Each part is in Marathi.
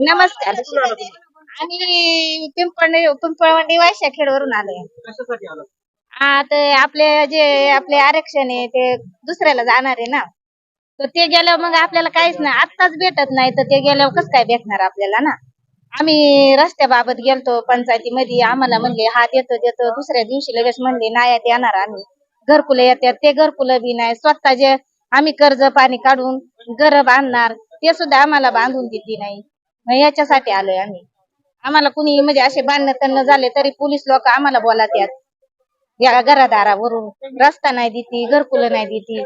नमस्कार. आम्ही पिंपळ पिंपळवंडी वायशा खेडवरून आलोय. कशासाठी आलं? आता आपले जे आपले आरक्षण आहे ते दुसऱ्याला जाणार आहे ना. तर ते गेल्यावर मग आपल्याला काहीच नाही. आत्ताच भेटत नाही तर ते गेल्यावर कसं काय भेटणार आपल्याला ना? आम्ही रस्त्याबाबत गेलतो पंचायतीमध्ये. आम्हाला म्हणले हा देतो देतो. दुसऱ्या दिवशी लगेच म्हणले नाही येणार आम्ही. घरकुलं येतात. ते घरकुलं बी नाही. स्वतः जे आम्ही कर्ज पाणी काढून घर बांधणार. ते सुद्धा आम्हाला बांधून देते नाही. मग याच्यासाठी आलोय आम्ही. आम्हाला कुणी म्हणजे असे बांधणं तन्न झाले तरी पोलीस लोक आम्हाला बोलात्यात या घरादारावरून रस्ता नाही देती घरकुलं नाही देती.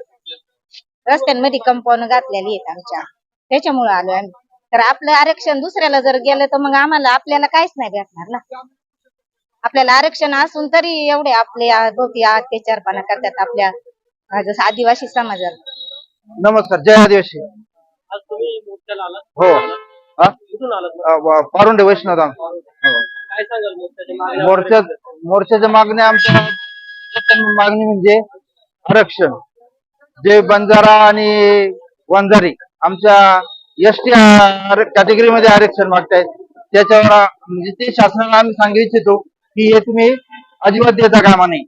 रस्त्यांमध्ये कंपाऊंड घातलेली आहेत आमच्या. त्याच्यामुळे आलोय आम्ही. तर आपलं आरक्षण दुसऱ्याला जर गेलं तर मग आम्हाला आपल्याला काहीच नाही भेटणार ना. आपल्याला आरक्षण असून तरी एवढे आपले भोवती अत्याचारपणा करतात आपल्या जसं आदिवासी समाजात. नमस्कार जय आदिवासी. आज तुम्ही मोर्चाला आलात. हो हा? कुठून पारुंडे वैष्णवधाम हो. काय सांगाल मोर्चा मोर्चाच्या मागण्या आमच्या मागणी म्हणजे आरक्षण. जे बंजारा आणि वंजारी. आमच्या एस टी कॅटेगरी मध्ये आरक्षण मागतायत त्याच्यावर म्हणजे ते शासनाला आम्ही सांगू इच्छितो की हे तुम्ही अजिबात देता कामा नाही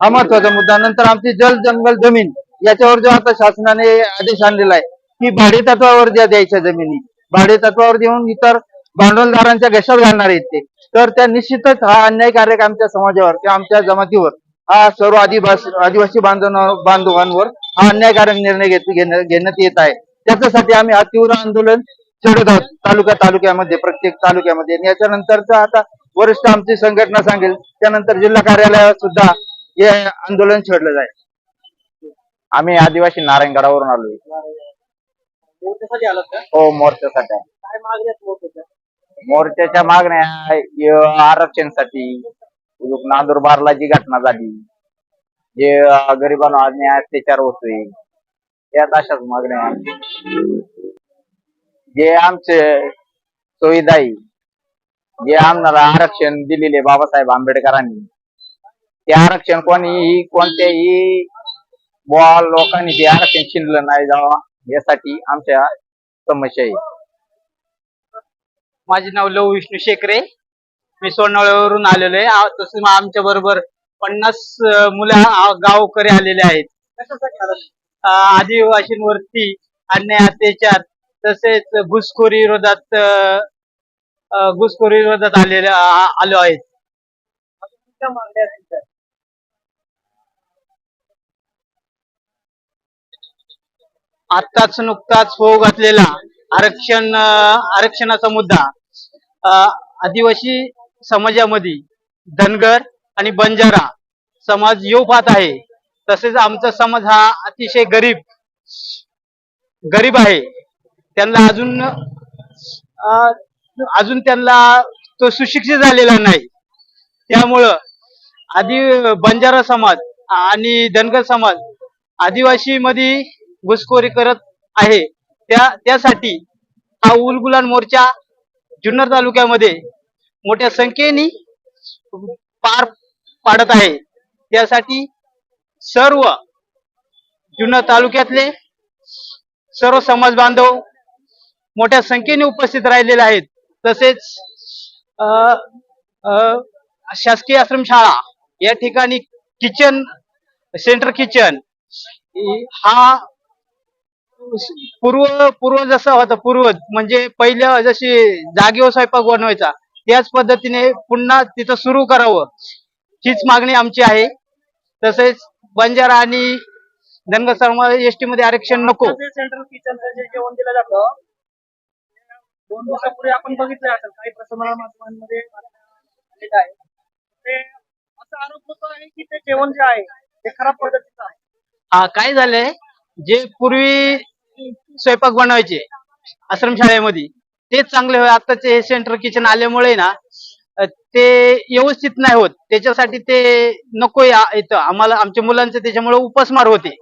हा महत्त्वाचा मुद्दा. नंतर आमची जल जंगल जमीन याच्यावर जो आता शासनाने आदेश आणलेला आहे की भाडे तत्वावर ज्या द्यायच्या जमिनी भाडे तत्वावर देऊन इतर भांडवलदारांच्या घशात घालणार आहेत ते. तर त्या निश्चितच हा अन्यायकारक आमच्या समाजावर किंवा आमच्या जमातीवर हा सर्व आदिवासी आदिवासी बांधवांवर हा अन्यायकारक निर्णय घेण्यात येत आहे. त्याच्यासाठी आम्ही हा तीव्र आंदोलन छेडत आहोत. तालुका तालुक्यामध्ये प्रत्येक तालुक्यामध्ये. आणि याच्यानंतरचा आता वरिष्ठ आमची संघटना सांगेल. त्यानंतर जिल्हा कार्यालयात सुद्धा हे आंदोलन छेडलं जाईल. आम्ही आदिवासी नारायणगडावरून आलोय. मोर्चासाठी आलात का? हो मोर्चासाठी काय आहेत मोर्चाच्या? मोर्चाच्या मागण्या य- आरक्षणसाठी. नांदुरबारला जी घटना झाली जे अं, गरिबांना अन्याय अत्याचार होतोय यात अशाच मागण्या. जे आमचे सुविधाई जे आम्हाला आरक्षण दिलेले बाबासाहेब आंबेडकरांनी ते आरक्षण कोणीही कोणत्याही बुवा लोकांनी ते आरक्षण छिनलं नाही जावा. यासाठी आमच्या समस्या आहे. माझे नाव लव विष्णू शेकरे. मी सोनवळ्यावरून आलेलो आहे. तसं आमच्या बरोबर पन्नास मुलं गावकरी आलेले आहेत. आदिवासींवरती अन्याय अत्याचार तसेच घुसखोरी विरोधात घुसखोरी विरोधात आलेले आलो आहेत कुठल्या मागण्या आहेत तुमच्या? आत्ताच नुकताच होऊ घातलेला आरक्षण आरक्षणाचा मुद्दा आदिवासी समाजामध्ये धनगर आणि बंजारा समाज येऊ पाहत आहे. तसेच आमचा समाज हा अतिशय गरीब गरीब आहे. त्यांना अजून अं, अजून त्यांना तो सुशिक्षित झालेला नाही. त्यामुळं आदि बंजारा समाज आणि धनगर समाज आदिवासी मध्ये घुसखोरी करत आहे. त्या त्यासाठी हा उलगुलान मोर्चा जुन्नर तालुक्यामध्ये मोठ्या संख्येने पार पाडत आहे. त्यासाठी सर्व जुन्नर तालुक्यातले सर्व समाज बांधव मोठ्या संख्येने उपस्थित राहिलेले आहेत. तसेच शासकीय आश्रमशाळा या ठिकाणी किचन सेंटर किचन हा पूर्व पूर्व जसं होतं पूर्व म्हणजे पहिल्या जशी जागेवर स्वयंपाक बनवायचा त्याच पद्धतीने पुन्हा तिथं सुरू करावं. हीच मागणी आमची आहे. तसेच बंजारा आणि धनगर समाज एसटी मध्ये आरक्षण नको सेंट्रल किचनचं जे जेवण दिलं जातं दोन दिवसापूर्वी आपण बघितलं असेल काही आहे ते असा आरोप होतो आहे की ते जेवण जे आहे ते खराब पद्धतीचं आहे. हा काय झालंय? जे पूर्वी स्वयंपाक बनवायचे आश्रमशाळेमध्ये तेच चांगले होय. आताचे हे सेंटर किचन आल्यामुळे ना ते व्यवस्थित नाही होत. त्याच्यासाठी ते नको या- इथं. आम्हाला आमच्या मुलांचे त्याच्यामुळे उपासमार होते.